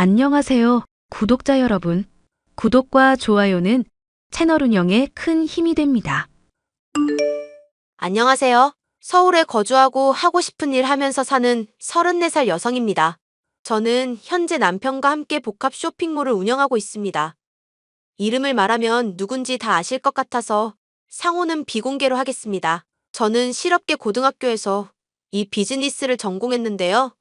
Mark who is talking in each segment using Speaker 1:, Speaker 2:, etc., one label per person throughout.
Speaker 1: 안녕하세요, 구독자 여러분. 구독과 좋아요는 채널 운영에 큰 힘이 됩니다.
Speaker 2: 안녕하세요. 서울에 거주하고 하고 싶은 일 하면서 사는 34살 여성입니다. 저는 현재 남편과 함께 복합 쇼핑몰을 운영하고 있습니다. 이름을 말하면 누군지 다 아실 것 같아서 상호는 비공개로 하겠습니다. 저는 실업계 고등학교에서 이 비즈니스를 전공했는데요.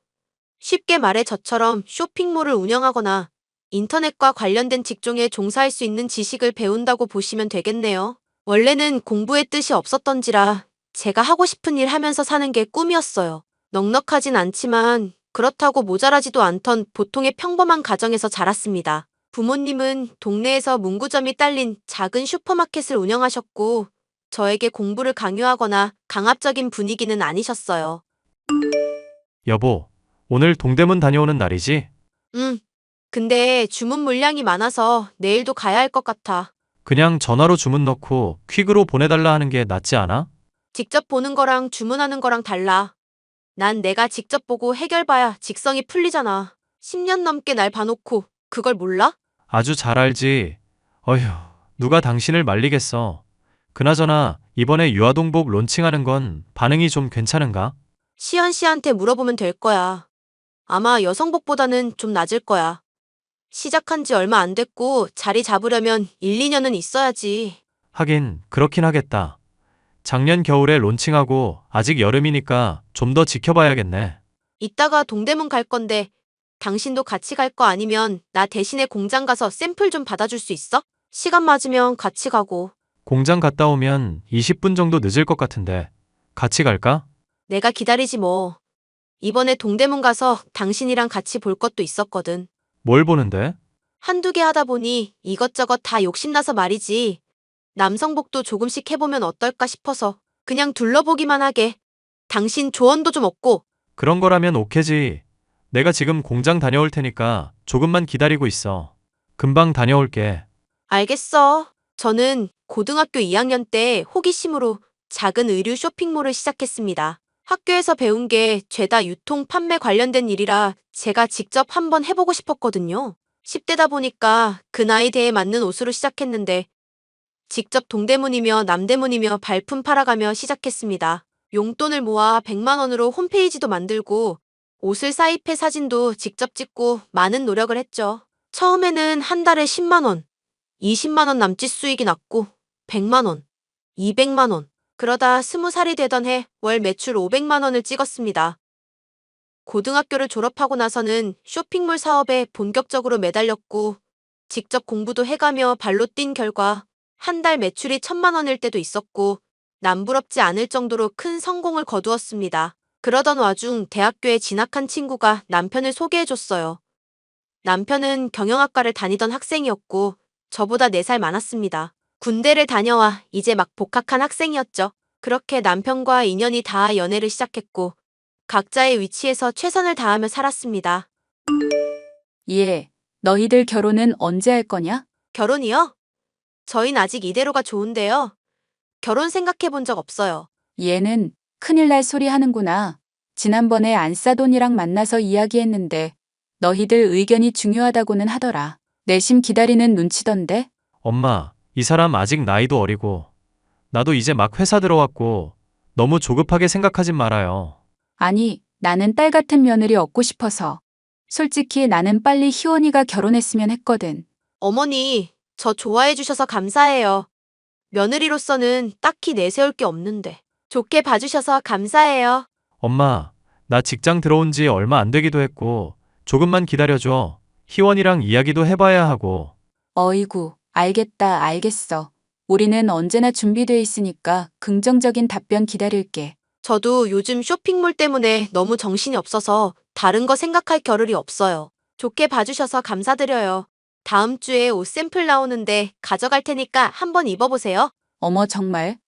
Speaker 2: 쉽게 말해 저처럼 쇼핑몰을 운영하거나 인터넷과 관련된 직종에 종사할 수 있는 지식을 배운다고 보시면 되겠네요. 원래는 공부의 뜻이 없었던지라 제가 하고 싶은 일 하면서 사는 게 꿈이었어요. 넉넉하진 않지만 그렇다고 모자라지도 않던 보통의 평범한 가정에서 자랐습니다. 부모님은 동네에서 문구점이 딸린 작은 슈퍼마켓을 운영하셨고 저에게 공부를 강요하거나 강압적인 분위기는 아니셨어요.
Speaker 3: 여보, 오늘 동대문 다녀오는 날이지?
Speaker 2: 음. 근데 주문 물량이 많아서 내일도 가야 할 것 같아.
Speaker 3: 그냥 전화로 주문 넣고 퀵으로 보내달라 하는 게 낫지 않아?
Speaker 2: 직접 보는 거랑 주문하는 거랑 달라. 난 내가 직접 보고 해결봐야 직성이 풀리잖아. 10년 넘게 날 봐놓고 그걸 몰라?
Speaker 3: 아주 잘 알지. 어휴, 누가 당신을 말리겠어. 그나저나 이번에 유아동복 론칭하는 건 반응이 좀 괜찮은가?
Speaker 2: 시연 씨한테 물어보면 될 거야. 아마 여성복보다는 좀 낮을 거야. 시작한 지 얼마 안 됐고 자리 잡으려면 1, 2년은 있어야지.
Speaker 3: 하긴 그렇긴 하겠다. 작년 겨울에 론칭하고 아직 여름이니까 좀 더 지켜봐야겠네.
Speaker 2: 이따가 동대문 갈 건데 당신도 같이 갈 거 아니면 나 대신에 공장 가서 샘플 좀 받아줄 수 있어? 시간 맞으면 같이 가고.
Speaker 3: 공장 갔다 오면 20분 정도 늦을 것 같은데 같이 갈까?
Speaker 2: 내가 기다리지 뭐. 이번에 동대문 가서 당신이랑 같이 볼 것도 있었거든.
Speaker 3: 뭘 보는데?
Speaker 2: 한두 개 하다 보니 이것저것 다 욕심나서 말이지. 남성복도 조금씩 해보면 어떨까 싶어서 그냥 둘러보기만 하게. 당신 조언도 좀 얻고
Speaker 3: 그런 거라면 오케지. 내가 지금 공장 다녀올 테니까 조금만 기다리고 있어. 금방 다녀올게.
Speaker 2: 알겠어. 저는 고등학교 2학년 때 호기심으로 작은 의류 쇼핑몰을 시작했습니다. 학교에서 배운 게 죄다 유통 판매 관련된 일이라 제가 직접 한번 해보고 싶었거든요. 10대다 보니까 그 나이대에 맞는 옷으로 시작했는데 직접 동대문이며 남대문이며 발품 팔아가며 시작했습니다. 용돈을 모아 100만 원으로 홈페이지도 만들고 옷을 사입해 사진도 직접 찍고 많은 노력을 했죠. 처음에는 한 달에 10만 원, 20만 원 남짓 수익이 났고 100만 원, 200만 원. 그러다 스무 살이 되던 해 월 매출 500만 원을 찍었습니다. 고등학교를 졸업하고 나서는 쇼핑몰 사업에 본격적으로 매달렸고 직접 공부도 해가며 발로 뛴 결과 한 달 매출이 천만 원일 때도 있었고 남부럽지 않을 정도로 큰 성공을 거두었습니다. 그러던 와중 대학교에 진학한 친구가 남편을 소개해줬어요. 남편은 경영학과를 다니던 학생이었고 저보다 4살 많았습니다. 군대를 다녀와 이제 막 복학한 학생이었죠. 그렇게 남편과 인연이 닿아 연애를 시작했고 각자의 위치에서 최선을 다하며 살았습니다.
Speaker 4: 예, 너희들 결혼은 언제 할 거냐?
Speaker 2: 결혼이요? 저흰 아직 이대로가 좋은데요. 결혼 생각해 본 적 없어요.
Speaker 4: 얘는 큰일 날 소리 하는구나. 지난번에 안싸돈이랑 만나서 이야기했는데 너희들 의견이 중요하다고는 하더라. 내심 기다리는 눈치던데?
Speaker 3: 엄마, 이 사람 아직 나이도 어리고 나도 이제 막 회사 들어왔고 너무 조급하게 생각하진 말아요.
Speaker 4: 아니, 나는 딸 같은 며느리 얻고 싶어서. 솔직히 나는 빨리 희원이가 결혼했으면 했거든.
Speaker 2: 어머니, 저 좋아해 주셔서 감사해요. 며느리로서는 딱히 내세울 게 없는데. 좋게 봐주셔서 감사해요.
Speaker 3: 엄마, 나 직장 들어온 지 얼마 안 되기도 했고 조금만 기다려줘. 희원이랑 이야기도 해봐야 하고.
Speaker 4: 어이구, 알겠다, 알겠어. 우리는 언제나 준비돼 있으니까 긍정적인 답변 기다릴게.
Speaker 2: 저도 요즘 쇼핑몰 때문에 너무 정신이 없어서 다른 거 생각할 겨를이 없어요. 좋게 봐주셔서 감사드려요. 다음 주에 옷 샘플 나오는데 가져갈 테니까 한번 입어보세요.
Speaker 4: 어머, 정말?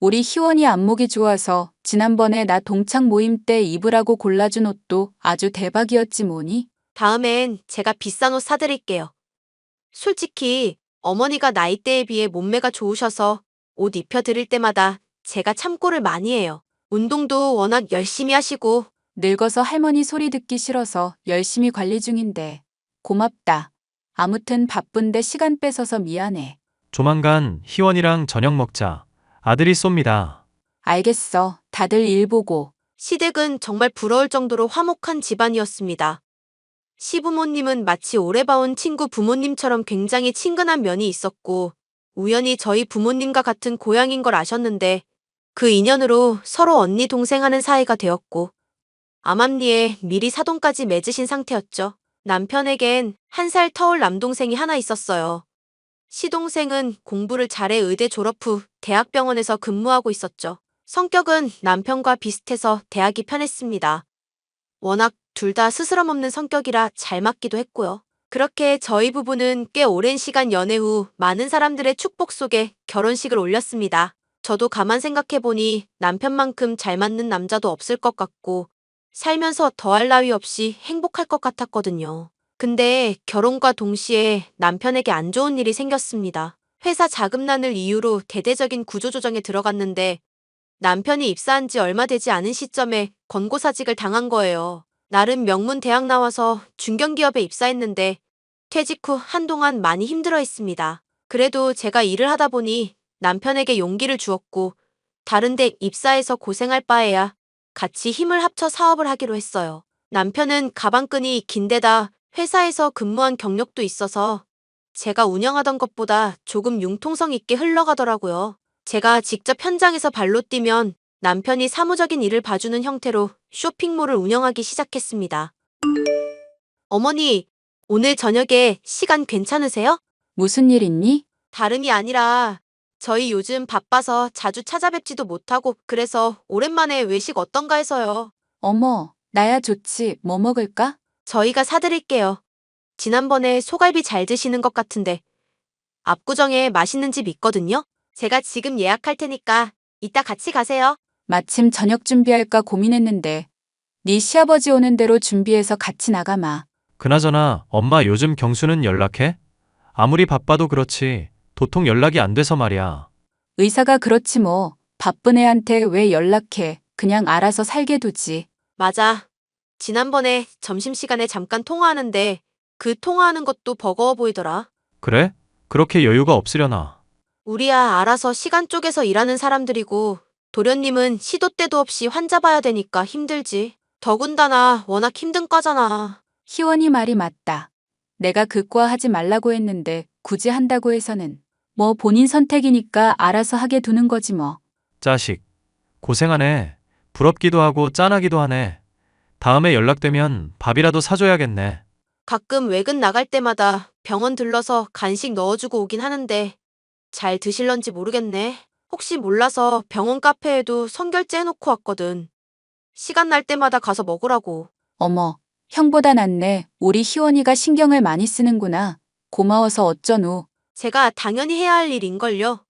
Speaker 4: 우리 희원이 안목이 좋아서 지난번에 나 동창 모임 때 입으라고 골라준 옷도 아주 대박이었지 뭐니?
Speaker 2: 다음엔 제가 비싼 옷 사드릴게요. 솔직히 어머니가 나이대에 비해 몸매가 좋으셔서 옷 입혀드릴 때마다 제가 참고를 많이 해요. 운동도 워낙 열심히 하시고
Speaker 4: 늙어서 할머니 소리 듣기 싫어서 열심히 관리 중인데 고맙다. 아무튼 바쁜데 시간 뺏어서 미안해.
Speaker 3: 조만간 희원이랑 저녁 먹자. 아들이 쏩니다.
Speaker 4: 알겠어. 다들 일 보고.
Speaker 2: 시댁은 정말 부러울 정도로 화목한 집안이었습니다. 시부모님은 마치 오래 봐온 친구 부모님처럼 굉장히 친근한 면이 있었고, 우연히 저희 부모님과 같은 고향인 걸 아셨는데, 그 인연으로 서로 언니 동생 하는 사이가 되었고, 암암리에 미리 사돈까지 맺으신 상태였죠. 남편에겐 한 살 터울 남동생이 하나 있었어요. 시동생은 공부를 잘해 의대 졸업 후 대학병원에서 근무하고 있었죠. 성격은 남편과 비슷해서 대하기 편했습니다. 워낙 둘 다 스스럼 없는 성격이라 잘 맞기도 했고요. 그렇게 저희 부부는 꽤 오랜 시간 연애 후 많은 사람들의 축복 속에 결혼식을 올렸습니다. 저도 가만 생각해보니 남편만큼 잘 맞는 남자도 없을 것 같고 살면서 더할 나위 없이 행복할 것 같았거든요. 근데 결혼과 동시에 남편에게 안 좋은 일이 생겼습니다. 회사 자금난을 이유로 대대적인 구조조정에 들어갔는데 남편이 입사한 지 얼마 되지 않은 시점에 권고사직을 당한 거예요. 나름 명문 대학 나와서 중견기업에 입사했는데 퇴직 후 한동안 많이 힘들어 했습니다. 그래도 제가 일을 하다 보니 남편에게 용기를 주었고 다른 데 입사해서 고생할 바에야 같이 힘을 합쳐 사업을 하기로 했어요. 남편은 가방끈이 긴데다 회사에서 근무한 경력도 있어서 제가 운영하던 것보다 조금 융통성 있게 흘러가더라고요. 제가 직접 현장에서 발로 뛰면 남편이 사무적인 일을 봐주는 형태로 쇼핑몰을 운영하기 시작했습니다. 어머니, 오늘 저녁에 시간 괜찮으세요?
Speaker 4: 무슨 일 있니?
Speaker 2: 다름이 아니라 저희 요즘 바빠서 자주 찾아뵙지도 못하고 그래서 오랜만에 외식 어떤가 해서요.
Speaker 4: 어머, 나야 좋지. 뭐 먹을까?
Speaker 2: 저희가 사드릴게요. 지난번에 소갈비 잘 드시는 것 같은데 압구정에 맛있는 집 있거든요. 제가 지금 예약할 테니까 이따 같이 가세요.
Speaker 4: 마침 저녁 준비할까 고민했는데 네 시아버지 오는 대로 준비해서 같이 나가마.
Speaker 3: 그나저나 엄마 요즘 경수는 연락해? 아무리 바빠도 그렇지. 도통 연락이 안 돼서 말이야.
Speaker 4: 의사가 그렇지 뭐. 바쁜 애한테 왜 연락해. 그냥 알아서 살게 두지.
Speaker 2: 맞아. 지난번에 점심시간에 잠깐 통화하는데 그 통화하는 것도 버거워 보이더라.
Speaker 3: 그래? 그렇게 여유가 없으려나.
Speaker 2: 우리야 알아서 시간 쪼개서 일하는 사람들이고 도련님은 시도 때도 없이 환자 봐야 되니까 힘들지. 더군다나 워낙 힘든 과잖아.
Speaker 4: 희원이 말이 맞다. 내가 그과 하지 말라고 했는데 굳이 한다고 해서는 뭐 본인 선택이니까 알아서 하게 두는 거지 뭐.
Speaker 3: 자식. 고생하네. 부럽기도 하고 짠하기도 하네. 다음에 연락되면 밥이라도 사줘야겠네.
Speaker 2: 가끔 외근 나갈 때마다 병원 들러서 간식 넣어주고 오긴 하는데 잘 드실런지 모르겠네. 혹시 몰라서 병원 카페에도 선결제 해놓고 왔거든. 시간 날 때마다 가서 먹으라고.
Speaker 4: 어머, 형보다 낫네. 우리 희원이가 신경을 많이 쓰는구나. 고마워서 어쩌누.
Speaker 2: 제가 당연히 해야 할 일인걸요.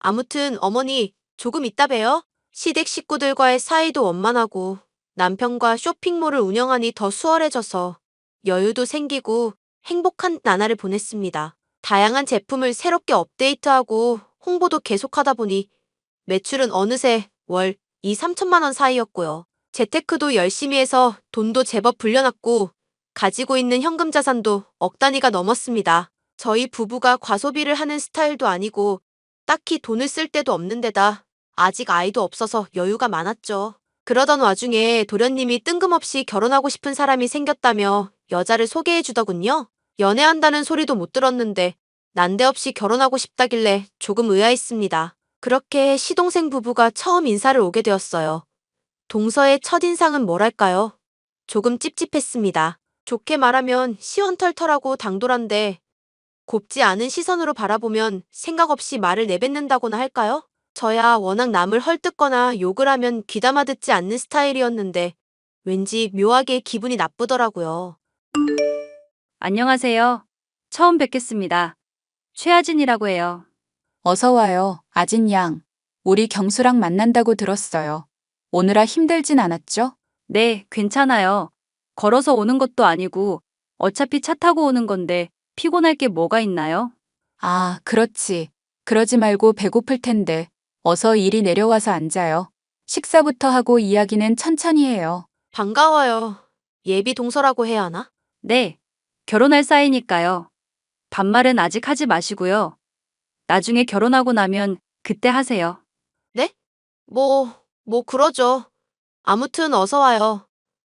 Speaker 2: 아무튼 어머니 조금 이따 봬요. 시댁 식구들과의 사이도 원만하고 남편과 쇼핑몰을 운영하니 더 수월해져서 여유도 생기고 행복한 나날을 보냈습니다. 다양한 제품을 새롭게 업데이트하고 홍보도 계속하다 보니 매출은 어느새 월 2, 3천만 원 사이였고요. 재테크도 열심히 해서 돈도 제법 불려놨고 가지고 있는 현금 자산도 억 단위가 넘었습니다. 저희 부부가 과소비를 하는 스타일도 아니고 딱히 돈을 쓸 데도 없는 데다 아직 아이도 없어서 여유가 많았죠. 그러던 와중에 도련님이 뜬금없이 결혼하고 싶은 사람이 생겼다며 여자를 소개해 주더군요. 연애한다는 소리도 못 들었는데 난데없이 결혼하고 싶다길래 조금 의아했습니다. 그렇게 시동생 부부가 처음 인사를 오게 되었어요. 동서의 첫인상은 뭐랄까요? 조금 찝찝했습니다. 좋게 말하면 시원털털하고 당돌한데 곱지 않은 시선으로 바라보면 생각 없이 말을 내뱉는다고나 할까요? 저야 워낙 남을 헐뜯거나 욕을 하면 귀담아 듣지 않는 스타일이었는데 왠지 묘하게 기분이 나쁘더라고요.
Speaker 5: 안녕하세요. 처음 뵙겠습니다. 최아진이라고 해요.
Speaker 4: 어서 와요, 아진 양. 우리 경수랑 만난다고 들었어요. 오느라 힘들진 않았죠?
Speaker 5: 네, 괜찮아요. 걸어서 오는 것도 아니고 어차피 차 타고 오는 건데 피곤할 게 뭐가 있나요?
Speaker 4: 아, 그렇지. 그러지 말고 배고플 텐데. 어서 이리 내려와서 앉아요. 식사부터 하고 이야기는 천천히 해요.
Speaker 2: 반가워요. 예비 동서라고 해야 하나?
Speaker 5: 네. 결혼할 사이니까요. 반말은 아직 하지 마시고요. 나중에 결혼하고 나면 그때 하세요.
Speaker 2: 뭐, 뭐 그러죠. 아무튼 어서 와요.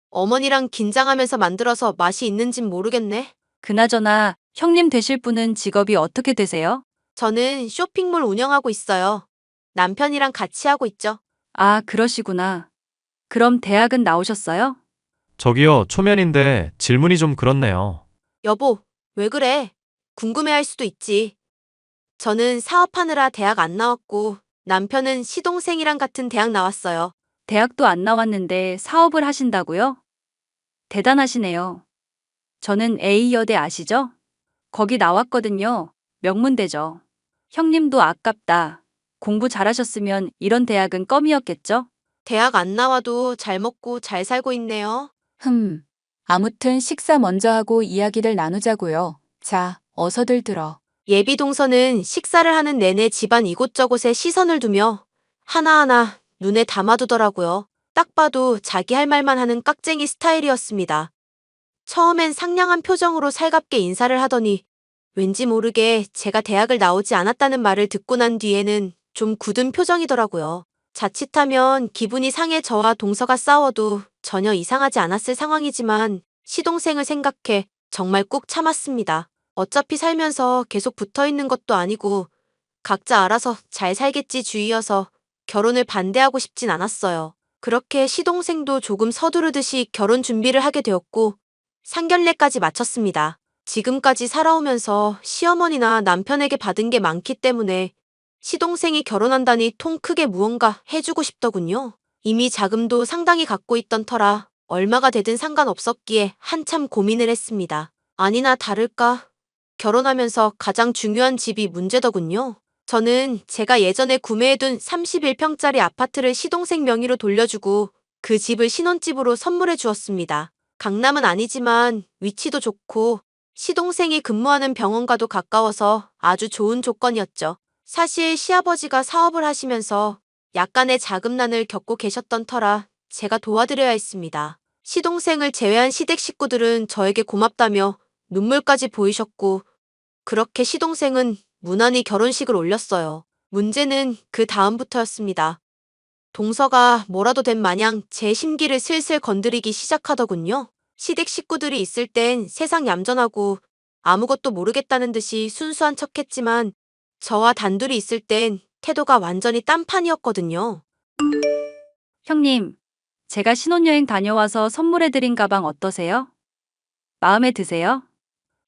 Speaker 2: 어머니랑 긴장하면서 만들어서 맛이 있는진 모르겠네.
Speaker 5: 그나저나 형님 되실 분은 직업이 어떻게 되세요?
Speaker 2: 저는 쇼핑몰 운영하고 있어요. 남편이랑 같이 하고 있죠.
Speaker 5: 아, 그러시구나. 그럼 대학은 나오셨어요?
Speaker 3: 저기요, 초면인데 질문이 좀 그렇네요.
Speaker 2: 여보, 왜 그래? 궁금해할 수도 있지. 저는 사업하느라 대학 안 나왔고, 남편은 시동생이랑 같은 대학 나왔어요.
Speaker 5: 대학도 안 나왔는데 사업을 하신다고요? 대단하시네요. 저는 A여대 아시죠? 거기 나왔거든요. 명문대죠. 형님도 아깝다. 공부 잘하셨으면 이런 대학은 껌이었겠죠?
Speaker 2: 대학 안 나와도 잘 먹고 잘 살고 있네요.
Speaker 4: 흠. 아무튼 식사 먼저 하고 이야기를 나누자고요. 자, 어서들 들어.
Speaker 2: 예비 동서는 식사를 하는 내내 집안 이곳저곳에 시선을 두며 하나하나 눈에 담아두더라고요. 딱 봐도 자기 할 말만 하는 깍쟁이 스타일이었습니다. 처음엔 상냥한 표정으로 살갑게 인사를 하더니 왠지 모르게 제가 대학을 나오지 않았다는 말을 듣고 난 뒤에는 좀 굳은 표정이더라고요. 자칫하면 기분이 상해 저와 동서가 싸워도 전혀 이상하지 않았을 상황이지만 시동생을 생각해 정말 꾹 참았습니다. 어차피 살면서 계속 붙어 있는 것도 아니고 각자 알아서 잘 살겠지 주의여서 결혼을 반대하고 싶진 않았어요. 그렇게 시동생도 조금 서두르듯이 결혼 준비를 하게 되었고 상견례까지 마쳤습니다. 지금까지 살아오면서 시어머니나 남편에게 받은 게 많기 때문에 시동생이 결혼한다니 통 크게 무언가 해주고 싶더군요. 이미 자금도 상당히 갖고 있던 터라 얼마가 되든 상관없었기에 한참 고민을 했습니다. 아니나 다를까 결혼하면서 가장 중요한 집이 문제더군요. 저는 제가 예전에 구매해둔 31평짜리 아파트를 시동생 명의로 돌려주고 그 집을 신혼집으로 선물해 주었습니다. 강남은 아니지만 위치도 좋고 시동생이 근무하는 병원과도 가까워서 아주 좋은 조건이었죠. 사실 시아버지가 사업을 하시면서 약간의 자금난을 겪고 계셨던 터라 제가 도와드려야 했습니다. 시동생을 제외한 시댁 식구들은 저에게 고맙다며 눈물까지 보이셨고 그렇게 시동생은 무난히 결혼식을 올렸어요. 문제는 그 다음부터였습니다. 동서가 뭐라도 된 마냥 제 심기를 슬슬 건드리기 시작하더군요. 시댁 식구들이 있을 땐 세상 얌전하고 아무것도 모르겠다는 듯이 순수한 척했지만 저와 단둘이 있을 땐 태도가 완전히 딴판이었거든요.
Speaker 5: 형님, 제가 신혼여행 다녀와서 선물해드린 가방 어떠세요? 마음에 드세요?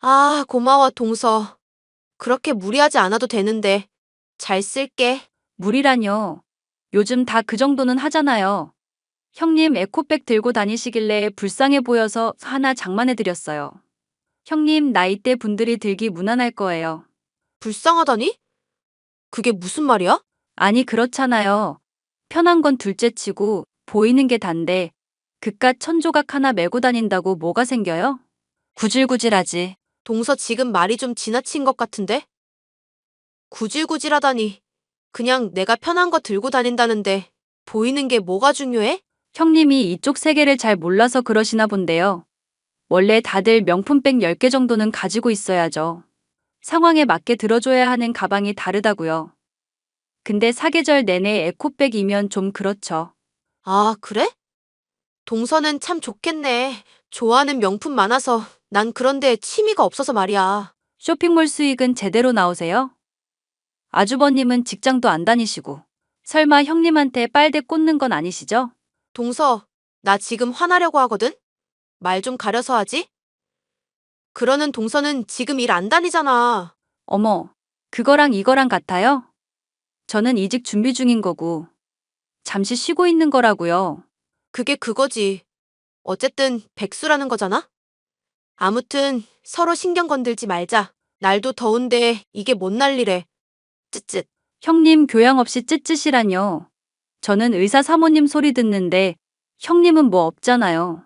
Speaker 2: 아, 고마워, 동서. 그렇게 무리하지 않아도 되는데 잘 쓸게.
Speaker 5: 물이라뇨. 요즘 다 그 정도는 하잖아요. 형님 에코백 들고 다니시길래 불쌍해 보여서 하나 장만해드렸어요. 형님 나이대 분들이 들기 무난할 거예요.
Speaker 2: 불쌍하다니? 그게 무슨 말이야?
Speaker 5: 아니 그렇잖아요. 편한 건 둘째치고 보이는 게 단데 그깟 천조각 하나 메고 다닌다고 뭐가 생겨요? 구질구질하지.
Speaker 2: 동서 지금 말이 좀 지나친 것 같은데? 구질구질하다니. 그냥 내가 편한 거 들고 다닌다는데 보이는 게 뭐가 중요해?
Speaker 5: 형님이 이쪽 세계를 잘 몰라서 그러시나 본데요. 원래 다들 명품백 10개 정도는 가지고 있어야죠. 상황에 맞게 들어줘야 하는 가방이 다르다고요. 근데 사계절 내내 에코백이면 좀 그렇죠.
Speaker 2: 아, 그래? 동서는 참 좋겠네. 좋아하는 명품 많아서 난 그런데 취미가 없어서 말이야.
Speaker 5: 쇼핑몰 수익은 제대로 나오세요? 아주버님은 직장도 안 다니시고 설마 형님한테 빨대 꽂는 건 아니시죠?
Speaker 2: 동서, 나 지금 화나려고 하거든? 말 좀 가려서 하지? 그러는 동서는 지금 일 안 다니잖아.
Speaker 5: 어머, 그거랑 이거랑 같아요? 저는 이직 준비 중인 거고 잠시 쉬고 있는 거라고요.
Speaker 2: 그게 그거지. 어쨌든 백수라는 거잖아? 아무튼 서로 신경 건들지 말자. 날도 더운데 이게 뭔 난리래. 쯧쯧.
Speaker 5: 형님 교양 없이 찌찌시라뇨. 저는 의사 사모님 소리 듣는데 형님은 뭐 없잖아요.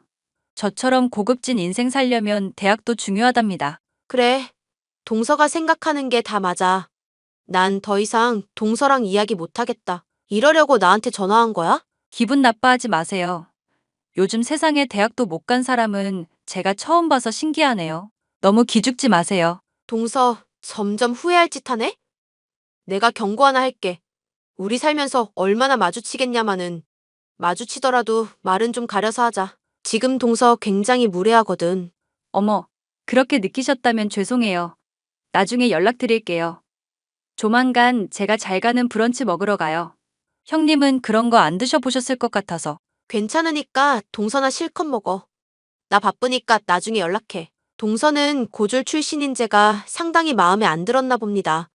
Speaker 5: 저처럼 고급진 인생 살려면 대학도 중요하답니다.
Speaker 2: 그래. 동서가 생각하는 게 다 맞아. 난 더 이상 동서랑 이야기 못하겠다. 이러려고 나한테 전화한 거야?
Speaker 5: 기분 나빠하지 마세요. 요즘 세상에 대학도 못 간 사람은 제가 처음 봐서 신기하네요. 너무 기죽지 마세요.
Speaker 2: 동서 점점 후회할 짓 하네? 내가 경고 하나 할게. 우리 살면서 얼마나 마주치겠냐마는 마주치더라도 말은 좀 가려서 하자. 지금 동서 굉장히 무례하거든.
Speaker 5: 어머, 그렇게 느끼셨다면 죄송해요. 나중에 연락드릴게요. 조만간 제가 잘 가는 브런치 먹으러 가요. 형님은 그런 거 안 드셔보셨을 것 같아서.
Speaker 2: 괜찮으니까 동서나 실컷 먹어. 나 바쁘니까 나중에 연락해. 동서는 고졸 출신인 제가 상당히 마음에 안 들었나 봅니다.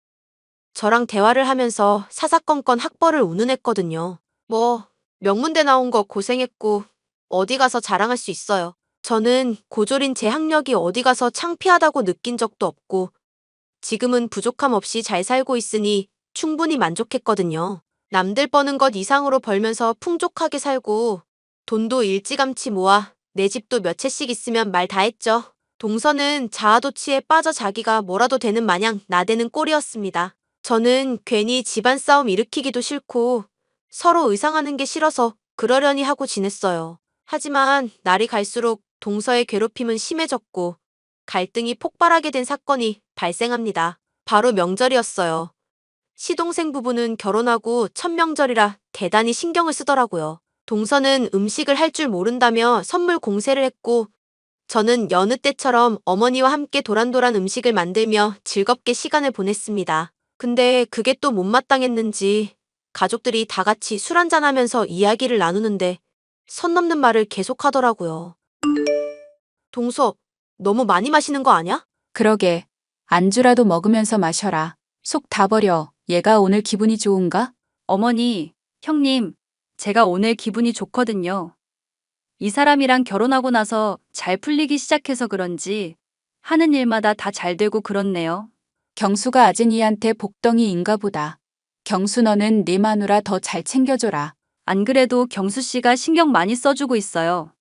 Speaker 2: 저랑 대화를 하면서 사사건건 학벌을 운운했거든요. 뭐, 명문대 나온 거 고생했고, 어디 가서 자랑할 수 있어요. 저는 고졸인 제 학력이 어디 가서 창피하다고 느낀 적도 없고, 지금은 부족함 없이 잘 살고 있으니 충분히 만족했거든요. 남들 버는 것 이상으로 벌면서 풍족하게 살고, 돈도 일찌감치 모아 내 집도 몇 채씩 있으면 말 다 했죠. 동서는 자아도취에 빠져 자기가 뭐라도 되는 마냥 나대는 꼴이었습니다. 저는 괜히 집안 싸움 일으키기도 싫고 서로 의상하는 게 싫어서 그러려니 하고 지냈어요. 하지만 날이 갈수록 동서의 괴롭힘은 심해졌고 갈등이 폭발하게 된 사건이 발생합니다. 바로 명절이었어요. 시동생 부부는 결혼하고 첫 명절이라 대단히 신경을 쓰더라고요. 동서는 음식을 할 줄 모른다며 선물 공세를 했고 저는 여느 때처럼 어머니와 함께 도란도란 음식을 만들며 즐겁게 시간을 보냈습니다. 근데 그게 또 못마땅했는지 가족들이 다 같이 술 한잔하면서 이야기를 나누는데 선 넘는 말을 계속하더라고요. 동서, 너무 많이 마시는 거 아냐?
Speaker 4: 그러게. 안주라도 먹으면서 마셔라. 속 다 버려. 얘가 오늘 기분이 좋은가?
Speaker 5: 어머니, 형님, 제가 오늘 기분이 좋거든요. 이 사람이랑 결혼하고 나서 잘 풀리기 시작해서 그런지 하는 일마다 다 잘 되고 그렇네요.
Speaker 4: 경수가 아진이한테 복덩이인가 보다. 경수 너는 네 마누라 더 잘 챙겨줘라.
Speaker 5: 안 그래도 경수 씨가 신경 많이 써주고 있어요.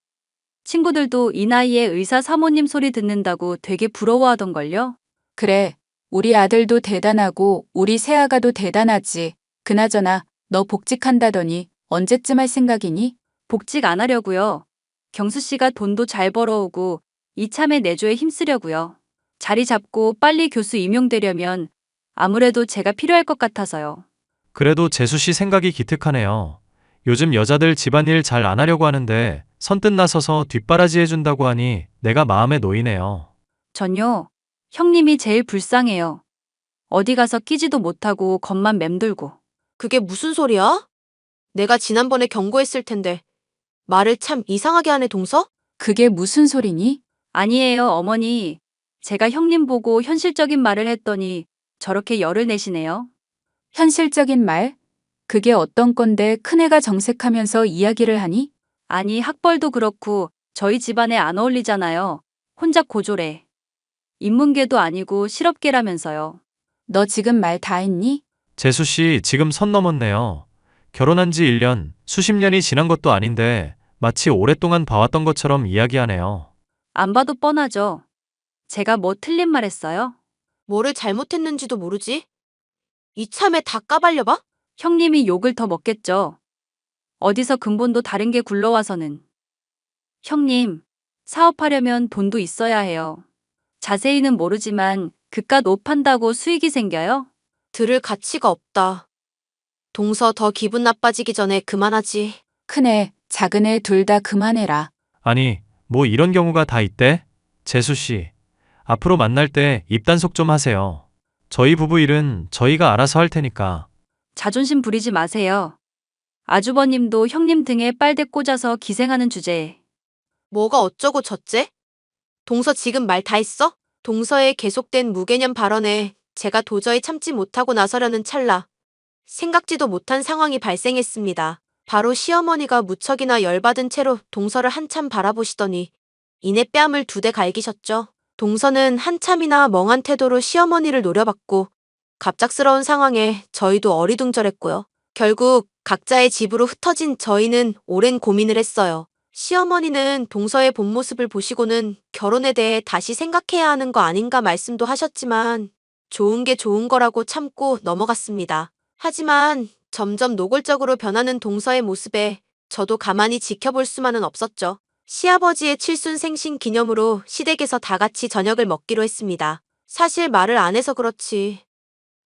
Speaker 5: 친구들도 이 나이에 의사 사모님 소리 듣는다고 되게 부러워하던걸요?
Speaker 4: 그래. 우리 아들도 대단하고 우리 새아가도 대단하지. 그나저나 너 복직한다더니 언제쯤 할 생각이니?
Speaker 5: 복직 안 하려고요. 경수 씨가 돈도 잘 벌어오고 이참에 내조에 힘쓰려고요. 자리 잡고 빨리 교수 임용되려면 아무래도 제가 필요할 것 같아서요.
Speaker 3: 그래도 재수 씨 생각이 기특하네요. 요즘 여자들 집안일 잘 안 하려고 하는데 선뜻 나서서 뒷바라지 해준다고 하니 내가 마음에 놓이네요.
Speaker 5: 전요. 형님이 제일 불쌍해요. 어디 가서 끼지도 못하고 겉만 맴돌고.
Speaker 2: 그게 무슨 소리야? 내가 지난번에 경고했을 텐데 말을 참 이상하게 하네 동서?
Speaker 4: 그게 무슨 소리니?
Speaker 5: 아니에요, 어머니. 제가 형님 보고 현실적인 말을 했더니 저렇게 열을 내시네요.
Speaker 4: 현실적인 말? 그게 어떤 건데 큰애가 정색하면서 이야기를 하니?
Speaker 5: 아니, 학벌도 그렇고 저희 집안에 안 어울리잖아요. 혼자 고졸해. 인문계도 아니고 실업계라면서요.
Speaker 4: 너 지금 말 다 했니?
Speaker 3: 재수 씨 지금 선 넘었네요. 결혼한 지 1년, 수십 년이 지난 것도 아닌데 마치 오랫동안 봐왔던 것처럼 이야기하네요.
Speaker 5: 안 봐도 뻔하죠. 제가 뭐 틀린 말 했어요?
Speaker 2: 뭐를 잘못했는지도 모르지? 이참에 다 까발려봐?
Speaker 5: 형님이 욕을 더 먹겠죠. 어디서 근본도 다른 게 굴러와서는. 형님, 사업하려면 돈도 있어야 해요. 자세히는 모르지만 그깟 옷 판다고 수익이 생겨요?
Speaker 2: 들을 가치가 없다. 동서 더 기분 나빠지기 전에 그만하지.
Speaker 4: 큰애, 작은애 둘 다 그만해라.
Speaker 3: 아니, 뭐 이런 경우가 다 있대? 재수 씨, 앞으로 만날 때 입단속 좀 하세요. 저희 부부 일은 저희가 알아서 할 테니까.
Speaker 5: 자존심 부리지 마세요. 아주버님도 형님 등에 빨대 꽂아서 기생하는 주제에.
Speaker 2: 뭐가 어쩌고 저째? 동서 지금 말 다 했어? 동서의 계속된 무개념 발언에 제가 도저히 참지 못하고 나서려는 찰나 생각지도 못한 상황이 발생했습니다. 바로 시어머니가 무척이나 열받은 채로 동서를 한참 바라보시더니 이내 뺨을 두 대 갈기셨죠. 동서는 한참이나 멍한 태도로 시어머니를 노려봤고 갑작스러운 상황에 저희도 어리둥절했고요. 결국 각자의 집으로 흩어진 저희는 오랜 고민을 했어요. 시어머니는 동서의 본 모습을 보시고는 결혼에 대해 다시 생각해야 하는 거 아닌가 말씀도 하셨지만 좋은 게 좋은 거라고 참고 넘어갔습니다. 하지만 점점 노골적으로 변하는 동서의 모습에 저도 가만히 지켜볼 수만은 없었죠. 시아버지의 칠순 생신 기념으로 시댁에서 다 같이 저녁을 먹기로 했습니다. 사실 말을 안 해서 그렇지.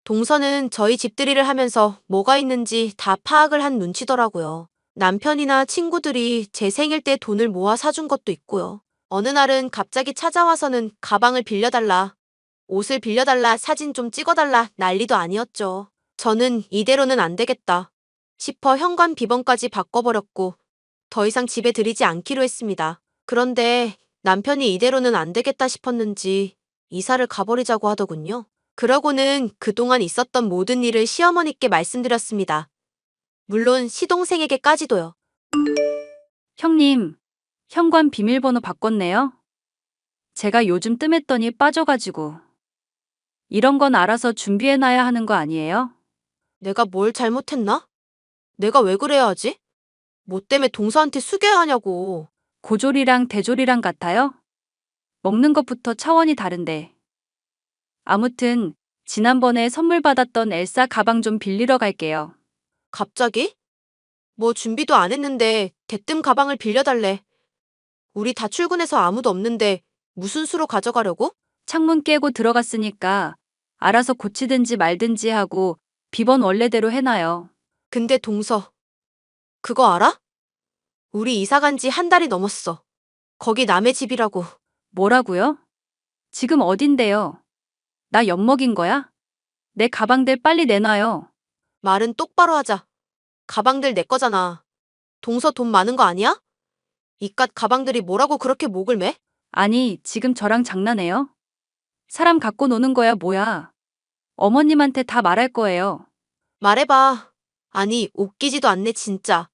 Speaker 2: 동서는 저희 집들이를 하면서 뭐가 있는지 다 파악을 한 눈치더라고요. 남편이나 친구들이 제 생일 때 돈을 모아 사준 것도 있고요. 어느 날은 갑자기 찾아와서는 가방을 빌려달라, 옷을 빌려달라, 사진 좀 찍어달라 난리도 아니었죠. 저는 이대로는 안 되겠다 싶어 현관 비번까지 바꿔버렸고 더 이상 집에 들이지 않기로 했습니다. 그런데 남편이 이대로는 안 되겠다 싶었는지 이사를 가버리자고 하더군요. 그러고는 그동안 있었던 모든 일을 시어머니께 말씀드렸습니다. 물론 시동생에게까지도요.
Speaker 5: 형님, 현관 비밀번호 바꿨네요. 제가 요즘 뜸했더니 빠져가지고. 이런 건 알아서 준비해놔야 하는 거 아니에요?
Speaker 2: 내가 뭘 잘못했나? 내가 왜 그래야 하지? 뭐 때문에 동서한테 숙여야 하냐고.
Speaker 5: 고졸이랑 대졸이랑 같아요? 먹는 것부터 차원이 다른데. 아무튼, 지난번에 선물 받았던 엘사 가방 좀 빌리러 갈게요.
Speaker 2: 갑자기? 뭐 준비도 안 했는데 대뜸 가방을 빌려달래. 우리 다 출근해서 아무도 없는데 무슨 수로 가져가려고?
Speaker 5: 창문 깨고 들어갔으니까 알아서 고치든지 말든지 하고 비번 원래대로 해놔요.
Speaker 2: 근데 동서, 그거 알아? 우리 이사 간 지 한 달이 넘었어. 거기 남의 집이라고.
Speaker 5: 뭐라고요? 지금 어딘데요? 나 엿먹인 거야? 내 가방들 빨리 내놔요.
Speaker 2: 말은 똑바로 하자. 가방들 내 거잖아. 동서 돈 많은 거 아니야? 이깟 가방들이 뭐라고 그렇게 목을 매?
Speaker 5: 아니, 지금 저랑 장난해요? 사람 갖고 노는 거야, 뭐야. 어머님한테 다 말할 거예요.
Speaker 2: 말해봐. 아니, 웃기지도 않네, 진짜.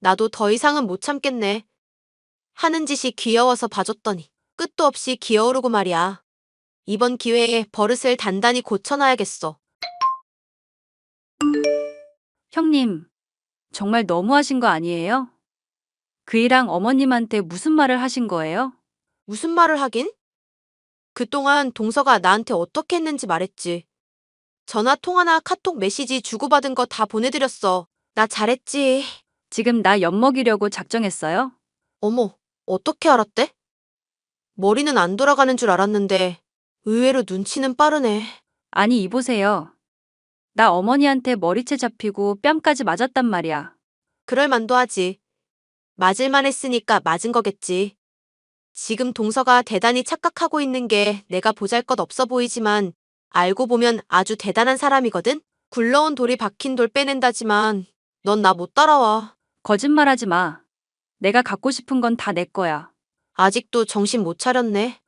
Speaker 2: 나도 더 이상은 못 참겠네. 하는 짓이 귀여워서 봐줬더니 끝도 없이 기어오르고 말이야. 이번 기회에 버릇을 단단히 고쳐놔야겠어.
Speaker 5: 형님, 정말 너무하신 거 아니에요? 그이랑 어머님한테 무슨 말을 하신 거예요?
Speaker 2: 무슨 말을 하긴? 그동안 동서가 나한테 어떻게 했는지 말했지. 전화 통화나 카톡 메시지 주고받은 거 다 보내드렸어. 나 잘했지.
Speaker 5: 지금 나 엿먹이려고 작정했어요?
Speaker 2: 어머, 어떻게 알았대? 머리는 안 돌아가는 줄 알았는데 의외로 눈치는 빠르네.
Speaker 5: 아니, 이보세요. 나 어머니한테 머리채 잡히고 뺨까지 맞았단 말이야.
Speaker 2: 그럴 만도 하지. 맞을만 했으니까 맞은 거겠지. 지금 동서가 대단히 착각하고 있는 게 내가 보잘 것 없어 보이지만 알고 보면 아주 대단한 사람이거든? 굴러온 돌이 박힌 돌 빼낸다지만 넌 나 못 따라와.
Speaker 5: 거짓말하지 마. 내가 갖고 싶은 건 다 내 거야.
Speaker 2: 아직도 정신 못 차렸네.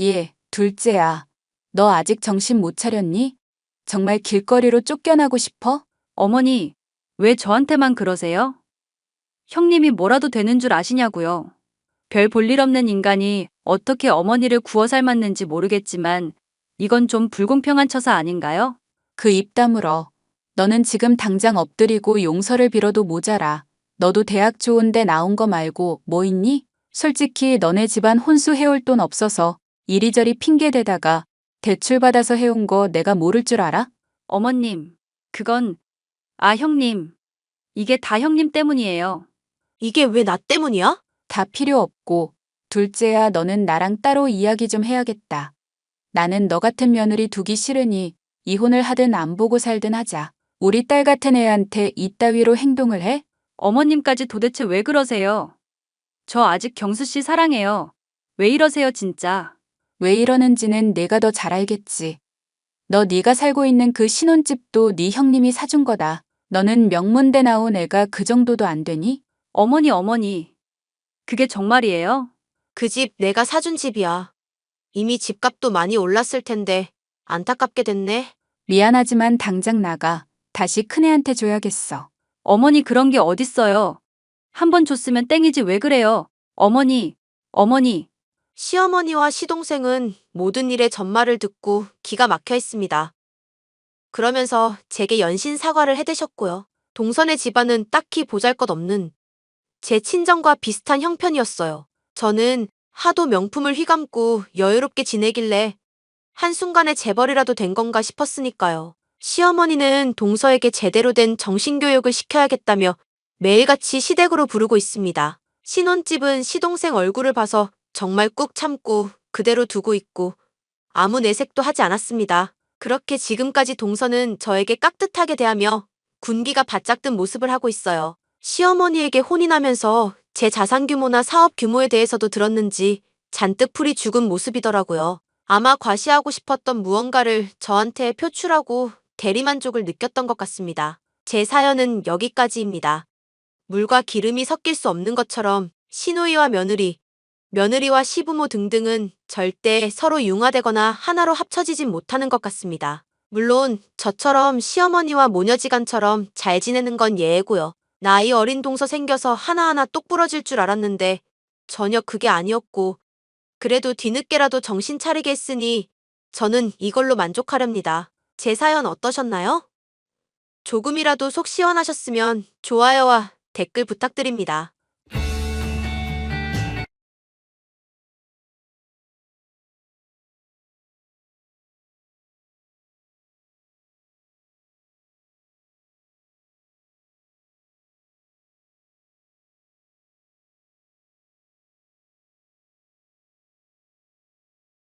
Speaker 4: 예, 둘째야. 너 아직 정신 못 차렸니? 정말 길거리로 쫓겨나고 싶어?
Speaker 5: 어머니, 왜 저한테만 그러세요? 형님이 뭐라도 되는 줄 아시냐고요. 별 볼 일 없는 인간이 어떻게 어머니를 구워 삶았는지 모르겠지만 이건 좀 불공평한 처사 아닌가요?
Speaker 4: 그 입 다물어. 너는 지금 당장 엎드리고 용서를 빌어도 모자라. 너도 대학 좋은데 나온 거 말고 뭐 있니? 솔직히 너네 집안 혼수 해올 돈 없어서 이리저리 핑계 대다가 대출 받아서 해온 거 내가 모를 줄 알아?
Speaker 5: 어머님, 그건 아 형님, 이게 다 형님 때문이에요.
Speaker 2: 이게 왜 나 때문이야?
Speaker 4: 다 필요 없고 둘째야 너는 나랑 따로 이야기 좀 해야겠다. 나는 너 같은 며느리 두기 싫으니 이혼을 하든 안 보고 살든 하자. 우리 딸 같은 애한테 이따위로 행동을 해?
Speaker 5: 어머님까지 도대체 왜 그러세요? 저 아직 경수 씨 사랑해요. 왜 이러세요, 진짜?
Speaker 4: 왜 이러는지는 내가 더 잘 알겠지. 너 네가 살고 있는 그 신혼집도 네 형님이 사준 거다. 너는 명문대 나온 애가 그 정도도 안 되니?
Speaker 5: 어머니, 어머니. 그게 정말이에요?
Speaker 2: 그 집 내가 사준 집이야. 이미 집값도 많이 올랐을 텐데 안타깝게 됐네.
Speaker 4: 미안하지만 당장 나가. 다시 큰애한테 줘야겠어.
Speaker 5: 어머니 그런 게 어딨어요. 한 번 줬으면 땡이지 왜 그래요? 어머니, 어머니.
Speaker 2: 시어머니와 시동생은 모든 일의 전말을 듣고 기가 막혀 있습니다. 그러면서 제게 연신 사과를 해대셨고요. 동선의 집안은 딱히 보잘 것 없는 제 친정과 비슷한 형편이었어요. 저는 하도 명품을 휘감고 여유롭게 지내길래 한순간에 재벌이라도 된 건가 싶었으니까요. 시어머니는 동서에게 제대로 된 정신교육을 시켜야겠다며 매일같이 시댁으로 부르고 있습니다. 신혼집은 시동생 얼굴을 봐서 정말 꾹 참고 그대로 두고 있고 아무 내색도 하지 않았습니다. 그렇게 지금까지 동서는 저에게 깍듯하게 대하며 군기가 바짝 든 모습을 하고 있어요. 시어머니에게 혼이 나면서 제 자산 규모나 사업 규모에 대해서도 들었는지 잔뜩 풀이 죽은 모습이더라고요. 아마 과시하고 싶었던 무언가를 저한테 표출하고 대리만족을 느꼈던 것 같습니다. 제 사연은 여기까지입니다. 물과 기름이 섞일 수 없는 것처럼 시누이와 며느리, 며느리와 시부모 등등은 절대 서로 융화되거나 하나로 합쳐지진 못하는 것 같습니다. 물론 저처럼 시어머니와 모녀지간처럼 잘 지내는 건 예외고요. 나이 어린 동서 생겨서 하나하나 똑 부러질 줄 알았는데 전혀 그게 아니었고 그래도 뒤늦게라도 정신 차리게 했으니 저는 이걸로 만족하렵니다. 제 사연 어떠셨나요? 조금이라도 속 시원하셨으면 좋아요와 댓글 부탁드립니다.